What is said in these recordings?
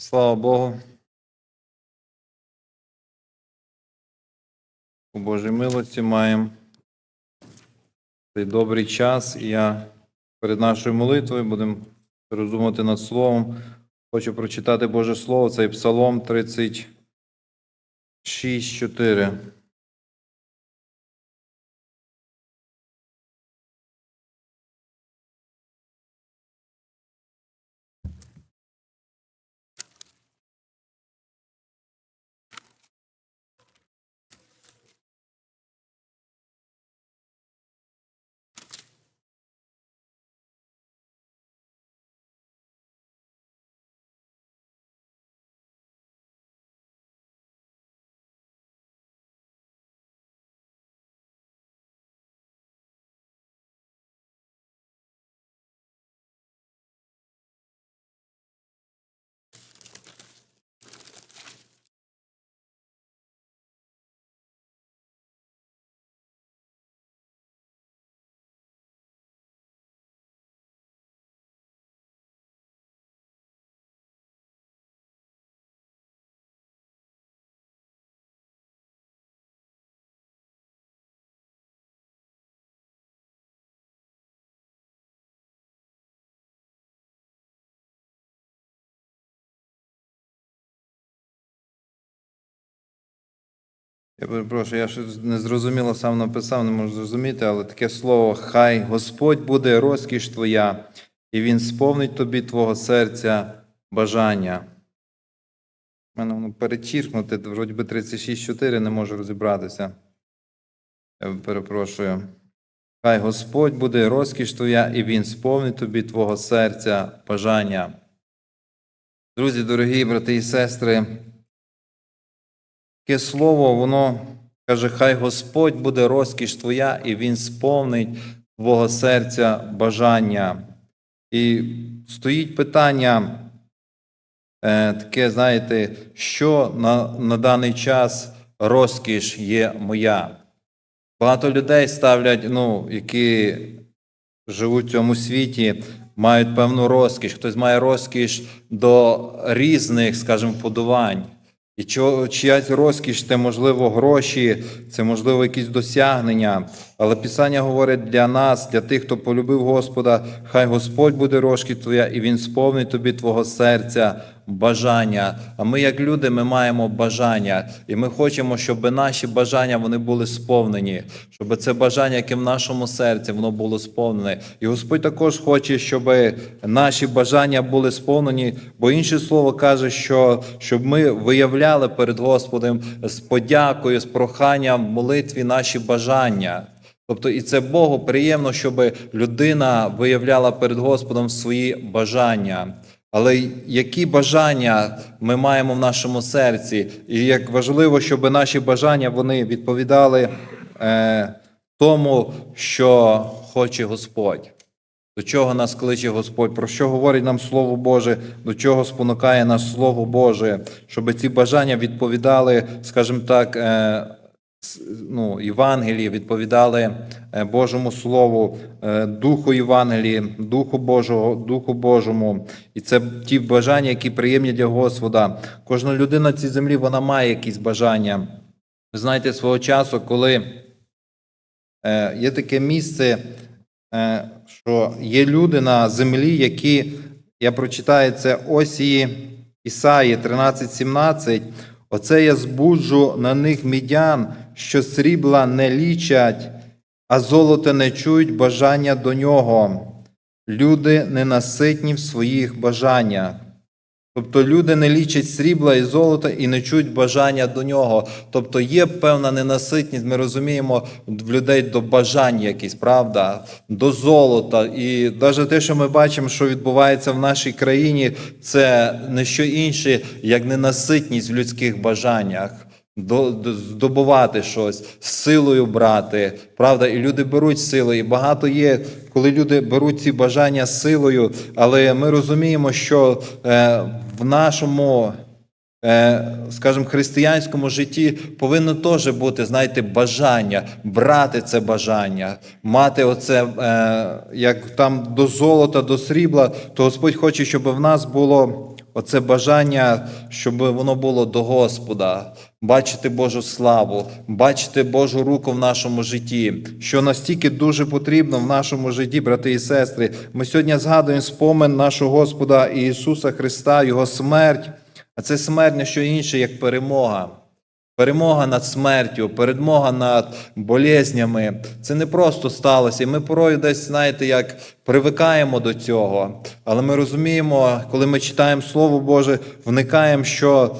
Слава Богу. У Божій милості маємо цей добрий час, і я перед нашою молитвою будемо роздумувати над Словом. Хочу прочитати Боже Слово, цей Псалом 36, 4. Я перепрошую, я щось не зрозуміло сам написав, не можу зрозуміти, але таке слово Хай Господь буде розкіш твоя, і Він сповнить тобі твого серця бажання. У мене воно перечіркнути, вроді би 36.4, не можу розібратися. Я перепрошую. Хай Господь буде розкіш твоя, і Він сповнить тобі твого серця бажання. Друзі, дорогі брати і сестри, Таке слово, воно каже, хай Господь буде розкіш твоя, і Він сповнить твого серця бажання. І стоїть питання, е, таке, знаєте, що на, на даний час розкіш є моя. Багато людей ставлять, ну, які живуть в цьому світі, мають певну розкіш. Хтось має розкіш до різних, скажімо, подувань. І чиясь розкіш це, можливо, гроші, це, можливо, якісь досягнення. Але Писання говорить для нас, для тих, хто полюбив Господа, хай Господь буде розкіш твоя, і Він сповнить тобі твого серця бажання. А ми, як люди, ми маємо бажання, і ми хочемо, щоб наші бажання вони були сповнені, щоб це бажання, яке в нашому серці, воно було сповнене. І Господь також хоче, щоб наші бажання були сповнені, бо інше слово каже, що щоб ми виявляли перед Господом з подякою, з проханням молитві наші бажання. Тобто, і це Богу приємно, щоб людина виявляла перед Господом свої бажання. Але які бажання ми маємо в нашому серці, і як важливо, щоб наші бажання вони відповідали е, тому, що хоче Господь. До чого нас кличе Господь, про що говорить нам Слово Боже, до чого спонукає нас Слово Боже, щоб ці бажання відповідали, скажімо так, е, ну, Євангелії, відповідали е, Божому Слову, е, Духу Євангелії, Духу Божого, Духу Божому. І це ті бажання, які приємні для Господа. Кожна людина на цій землі вона має якісь бажання. Ви знаєте, свого часу, коли е, є таке місце, що є люди на землі, які, я прочитаю це Осії Ісаї 13:17. Оце я збуджу на них мідян, що срібла не лічать, а золото не чують бажання до нього. Люди ненаситні в своїх бажаннях. Тобто люди не лічать срібла і золота і не чують бажання до нього. Тобто є певна ненаситність, ми розуміємо в людей до бажань якісь, правда, до золота. І навіть те, що ми бачимо, що відбувається в нашій країні, це не що інше, як ненаситність в людських бажаннях. До- до- Здобувати щось, силою брати, правда, і люди беруть силу. І багато є, коли люди беруть ці бажання силою, але ми розуміємо, що е, в нашому, е, скажімо, християнському житті повинно теж бути, знаєте, бажання, брати це бажання, мати оце, е, як там до золота, до срібла, то Господь хоче, щоб в нас було оце бажання, щоб воно було до Господа, бачити Божу славу, бачити Божу руку в нашому житті, що настільки дуже потрібно в нашому житті, брати і сестри. Ми сьогодні згадуємо спомин нашого Господа Ісуса Христа, Його смерть, а це смерть не що інше, як перемога. Перемога над смертю, перемога над болезнями. Це не просто сталося. І ми порою десь, знаєте, як привикаємо до цього. Але ми розуміємо, коли ми читаємо Слово Боже, вникаємо, що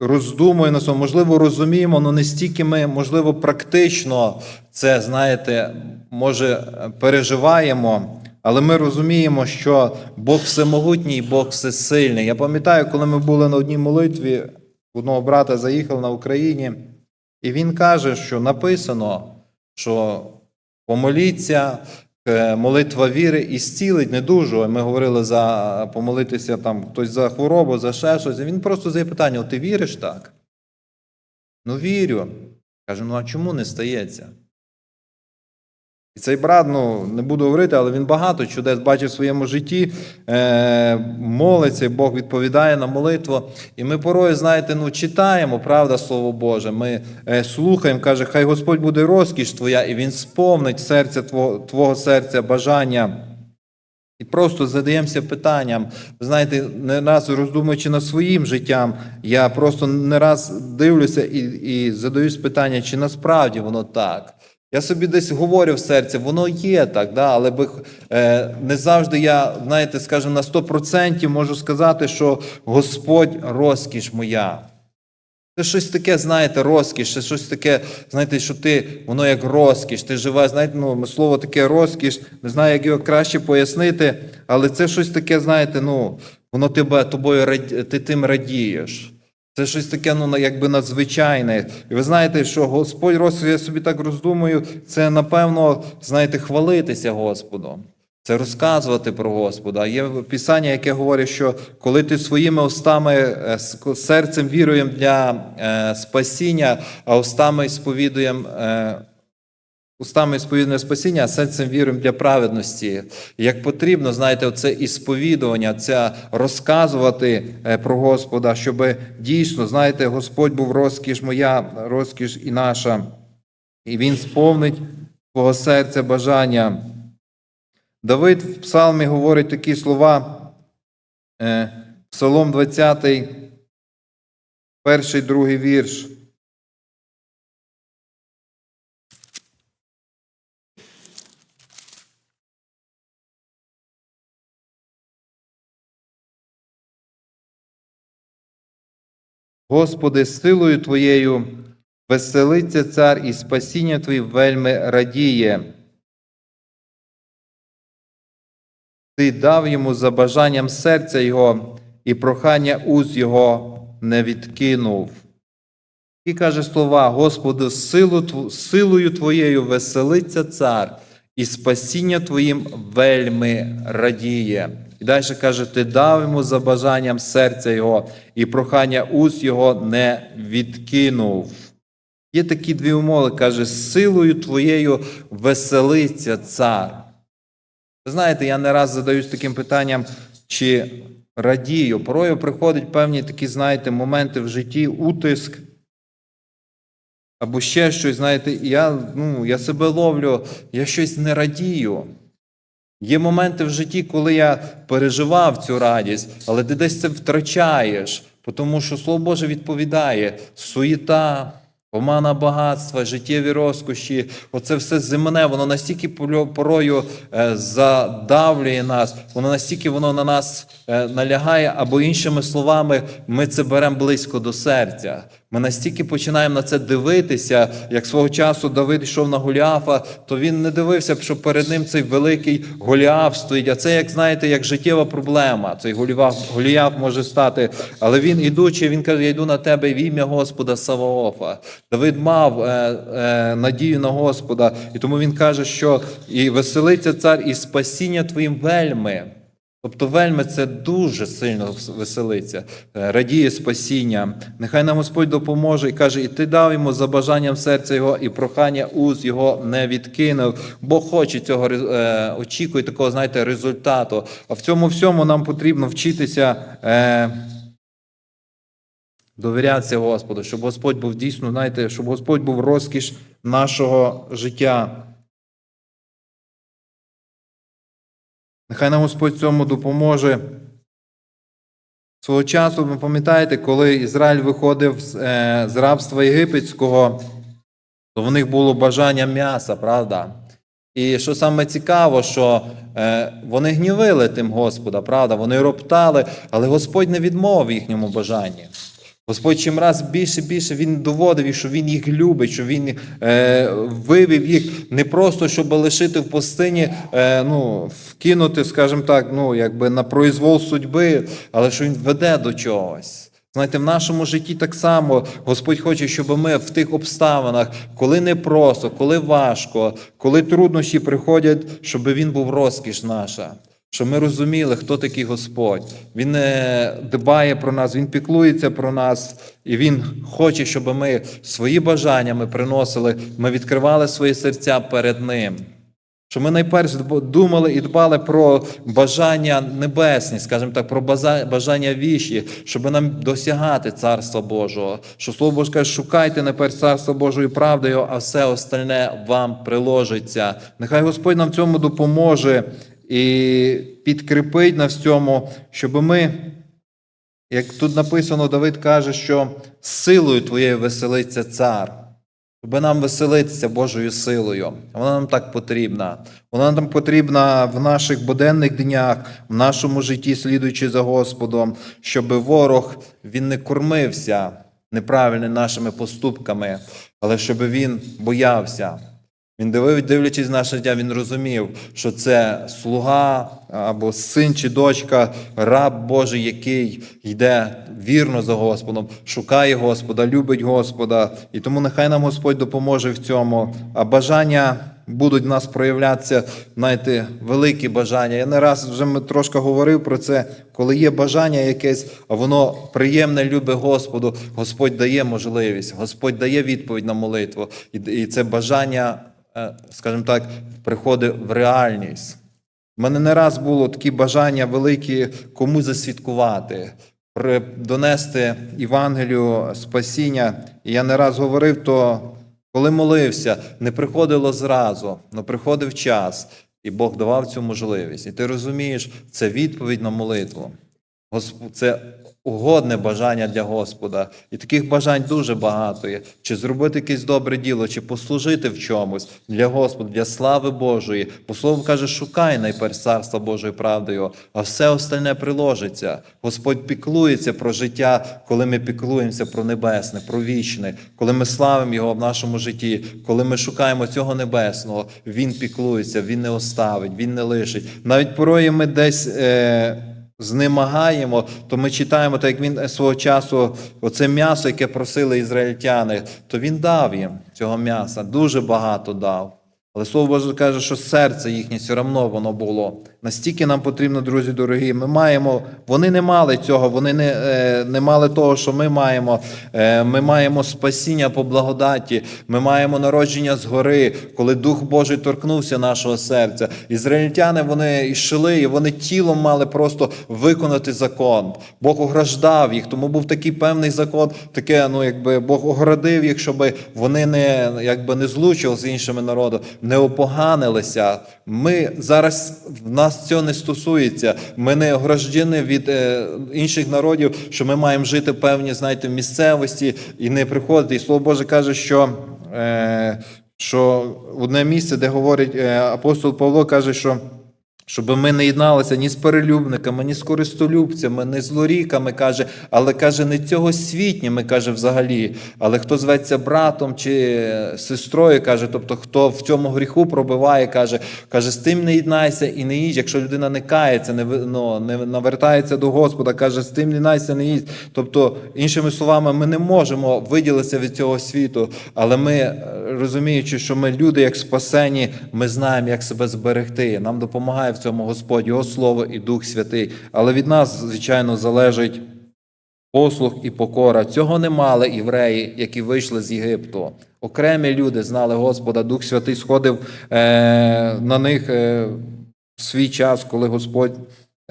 роздумуємо на цьому, можливо, розуміємо, але не стільки ми, можливо, практично це, знаєте, може, переживаємо. Але ми розуміємо, що Бог всемогутній, Бог всесильний. Я пам'ятаю, коли ми були на одній молитві, одного брата заїхав на Україні, і він каже, що написано, що помоліться, е, молитва віри і зцілить недужого. Ми говорили за помолитися там хтось за хворобу, за ще щось. І він просто задає питання: «От ти віриш так? Ну, вірю. Каже, ну а чому не стається? І цей брат, ну не буду говорити, але він багато чудес бачив в своєму житті, е, молиться, Бог відповідає на молитву. І ми порою, знаєте, ну читаємо, правда, Слово Боже. Ми е, слухаємо, каже, хай Господь буде розкіш твоя, і Він сповнить серця твого, твого серця бажання. І просто задаємося питанням. Ви знаєте, не раз роздумуючи над своїм життям, я просто не раз дивлюся і, і задаюсь питання, чи насправді воно так. Я собі десь говорю в серці, воно є так, да, але би, е, не завжди я, знаєте, скажімо, на 100% можу сказати, що Господь розкіш моя. Це щось таке, знаєте, розкіш, це щось таке, знаєте, що ти, воно як розкіш, ти живе, знаєте, ну, слово таке розкіш, не знаю, як його краще пояснити, але це щось таке, знаєте, ну, воно тебе тобою ти тим радієш. Це щось таке, ну, якби надзвичайне. І ви знаєте, що Господь роз я собі так роздумую, це, напевно, знаєте, хвалитися Господом. Це розказувати про Господа. Є писання, яке говорить, що коли ти своїми устами, е, серцем віруєм для е, спасіння, а устами сповідуємо. Устами сповідуємо спасіння, а серцем віруємо для праведності. Як потрібно, знаєте, оце ісповідування, це розказувати е, про Господа, щоб дійсно, знаєте, Господь був розкіш моя, розкіш і наша, і Він сповнить твого серця бажання. Давид в псалмі говорить такі слова, е, Псалом 20, перший, другий вірш. Господи, силою Твоєю веселиться цар і спасіння Твоє вельми радіє. Ти дав йому за бажанням серця Його, і прохання уз Його не відкинув. І каже слова, Господи, силу, силою Твоєю веселиться цар, і спасіння Твоїм вельми радіє. І далі каже, ти дав йому за бажанням серця Його, і прохання уст Його не відкинув. Є такі дві умови, каже, силою Твоєю веселиться цар. Знаєте, я не раз задаюсь таким питанням, чи радію. Порою приходять певні такі, знаєте, моменти в житті, утиск. Або ще щось, знаєте, я, ну, я себе ловлю, я щось не радію. Є моменти в житті, коли я переживав цю радість, але ти десь це втрачаєш, тому що Слово Боже відповідає: суєта, омана багатства, життєві розкоші, оце все земне, воно настільки порою е, задавлює нас, воно настільки воно на нас е, налягає, або іншими словами, ми це беремо близько до серця. Ми настільки починаємо на це дивитися, як свого часу Давид йшов на Голіафа, то він не дивився, що перед ним цей великий Голіаф стоїть. А це, як знаєте, як життєва проблема. Цей Голіаф, може стати. Але він, ідучи, він каже: Я йду на тебе в ім'я Господа Саваофа. Давид мав е, е, надію на Господа, і тому він каже, що і веселиться цар, і спасіння твоїм вельми. Тобто вельми це дуже сильно веселиться, е, радіє спасіння. Нехай нам Господь допоможе і каже, і ти дав йому за бажанням серця його, і прохання уз його не відкинув. Бог хоче цього е, очікує такого, знаєте, результату. А в цьому всьому нам потрібно вчитися. Е, Довірятися Господу, щоб Господь був дійсно, знаєте, щоб Господь був розкіш нашого життя. Нехай нам Господь цьому допоможе. Свого часу, ви пам'ятаєте, коли Ізраїль виходив з, е, з рабства єгипетського, то в них було бажання м'яса, правда? І що саме цікаво, що е, вони гнівили тим Господа, правда? Вони роптали, але Господь не відмовив їхньому бажанні. Господь чим раз більше і більше Він доводив, що Він їх любить, що Він е, вивів їх не просто, щоб лишити в пустині, е, ну, вкинути, скажімо так, ну, якби на произвол судьби, але що Він веде до чогось. Знаєте, в нашому житті так само Господь хоче, щоб ми в тих обставинах, коли непросто, коли важко, коли труднощі приходять, щоб Він був розкіш наша. Щоб ми розуміли, хто такий Господь. Він дбає про нас, Він піклується про нас, і Він хоче, щоб ми свої бажання ми приносили, ми відкривали свої серця перед Ним. Щоб ми найперше думали і дбали про бажання небесні, скажімо так, про бажання віші, щоб нам досягати Царства Божого. Що Слово Боже каже, шукайте найперше Царства Божої правдою, а все остальне вам приложиться. Нехай Господь нам в цьому допоможе і підкріпить на всьому, щоб ми, як тут написано, Давид каже, що силою твоєю веселиться цар. Щоб нам веселитися Божою силою. Вона нам так потрібна. Вона нам потрібна в наших буденних днях, в нашому житті, слідуючи за Господом, щоб ворог він не кормився неправильними нашими поступками, але щоб він боявся. Він дивив, дивлячись наше життя, він розумів, що це слуга або син чи дочка, раб Божий, який йде вірно за Господом, шукає Господа, любить Господа. І тому нехай нам Господь допоможе в цьому. А бажання будуть в нас проявлятися, знаєте, великі бажання. Я не раз вже трошки говорив про це, коли є бажання якесь, а воно приємне, любить Господу. Господь дає можливість, Господь дає відповідь на молитву. І це бажання. Е, скажімо так, приходить в реальність. У мене не раз було такі бажання великі комусь засвідкувати, донести Євангелію спасіння. І я не раз говорив, то коли молився, не приходило зразу, але приходив час, і Бог давав цю можливість. І ти розумієш, це відповідь на молитву. Це угодне бажання для Господа. І таких бажань дуже багато є. Чи зробити якесь добре діло, чи послужити в чомусь для Господа, для слави Божої. По слову каже, шукай найперш царства Божої правдою, а все остальне приложиться. Господь піклується про життя, коли ми піклуємося про небесне, про вічне, коли ми славимо Його в нашому житті, коли ми шукаємо цього небесного, Він піклується, Він не оставить, Він не лишить. Навіть порою ми десь. Е знемагаємо, то ми читаємо, так як він свого часу, оце м'ясо, яке просили ізраїльтяни, то він дав їм цього м'яса, дуже багато дав. Але Слово Боже каже, що серце їхнє все одно воно було. Настільки нам потрібно, друзі дорогі, ми маємо, вони не мали цього, вони не е, не мали того, що ми маємо. Е, ми маємо спасіння по благодаті, ми маємо народження згори, коли Дух Божий торкнувся нашого серця. Ізраїльтяни вони йшли, і вони тілом мали просто виконати закон. Бог ограждав їх, тому був такий певний закон, таке, ну якби Бог оградив їх, щоб вони не якби не злучили з іншими народами, не опоганилися. Ми зараз в нас нас цього не стосується. Ми не ограждені від е, інших народів, що ми маємо жити певні, знаєте, місцевості і не приходити. І слово Боже каже, що. Е, що одне місце, де говорить е, апостол Павло, каже, що щоб ми не єдналися ні з перелюбниками, ні з користолюбцями, ні з злоріками, каже, але каже, не цього світніми, каже, взагалі. Але хто зветься братом чи сестрою, каже, тобто хто в цьому гріху пробиває, каже, каже, з тим не єднайся і не їдь. Якщо людина не кається, не ну, не навертається до Господа, каже, з тим не єднайся, не їдь. Тобто, іншими словами, ми не можемо виділитися від цього світу, але ми, розуміючи, що ми люди, як спасені, ми знаємо, як себе зберегти. Нам допомагає цьому Господь, Його Слово і Дух Святий. Але від нас, звичайно, залежить послух і покора. Цього не мали євреї, які вийшли з Єгипту. Окремі люди знали Господа, Дух Святий сходив е, на них е, в свій час, коли Господь.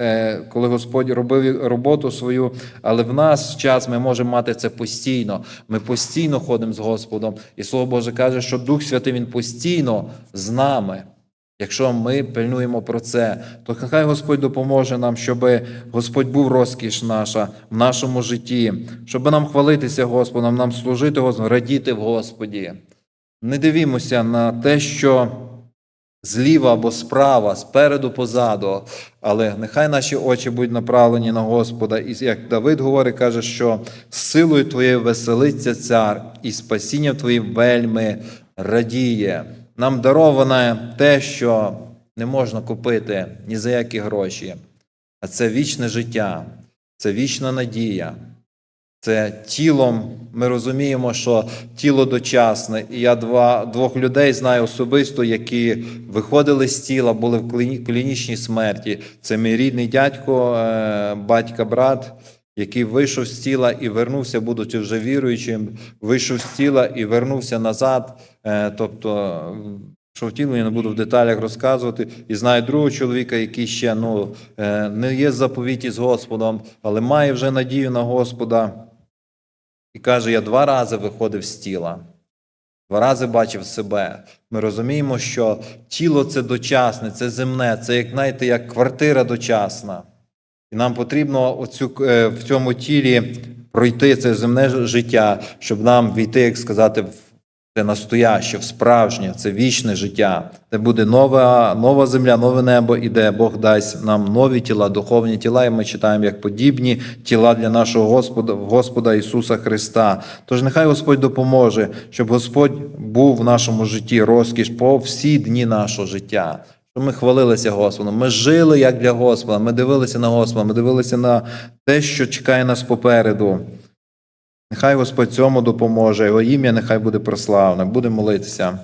е, Коли Господь робив роботу свою, але в нас час ми можемо мати це постійно. Ми постійно ходимо з Господом, і Слово Боже каже, що Дух Святий Він постійно з нами. Якщо ми пильнуємо про це, то нехай Господь допоможе нам, щоб Господь був розкіш наша в нашому житті, щоб нам хвалитися Господом, нам служити Господу, радіти в Господі. Не дивімося на те, що зліва або справа, спереду, позаду, але нехай наші очі будуть направлені на Господа. І як Давид говорить, каже, що з силою твоєю веселиться цар, і спасінням твоїм вельми радіє. Нам дароване те, що не можна купити ні за які гроші, а це вічне життя, це вічна надія. Це тілом ми розуміємо, що тіло дочасне. І я два, двох людей знаю особисто, які виходили з тіла, були в кліні- клінічній смерті. Це мій рідний дядько, е, батька, брат, який вийшов з тіла і вернувся, будучи вже віруючим, вийшов з тіла і вернувся назад. Е, Тобто, що в тіло я не буду в деталях розказувати. І знаю другого чоловіка, який ще ну, е, не є в заповіті з Господом, але має вже надію на Господа. І каже: я два рази виходив з тіла, два рази бачив себе. Ми розуміємо, що тіло це дочасне, це земне, це як знаєте, як квартира дочасна. І нам потрібно оцю, е, в цьому тілі пройти це земне життя, щоб нам війти, як сказати, в це настояще, справжнє, це вічне життя, де буде нова, нова земля, нове небо, і де Бог дасть нам нові тіла, духовні тіла, і ми читаємо як подібні тіла для нашого Господа, Господа Ісуса Христа. Тож нехай Господь допоможе, щоб Господь був в нашому житті розкіш по всі дні нашого життя. Щоб ми хвалилися Господом. Ми жили як для Господа. Ми дивилися на Господа, ми дивилися на те, що чекає нас попереду. Нехай Господь цьому допоможе, його ім'я нехай буде прославне. Будемо молитися.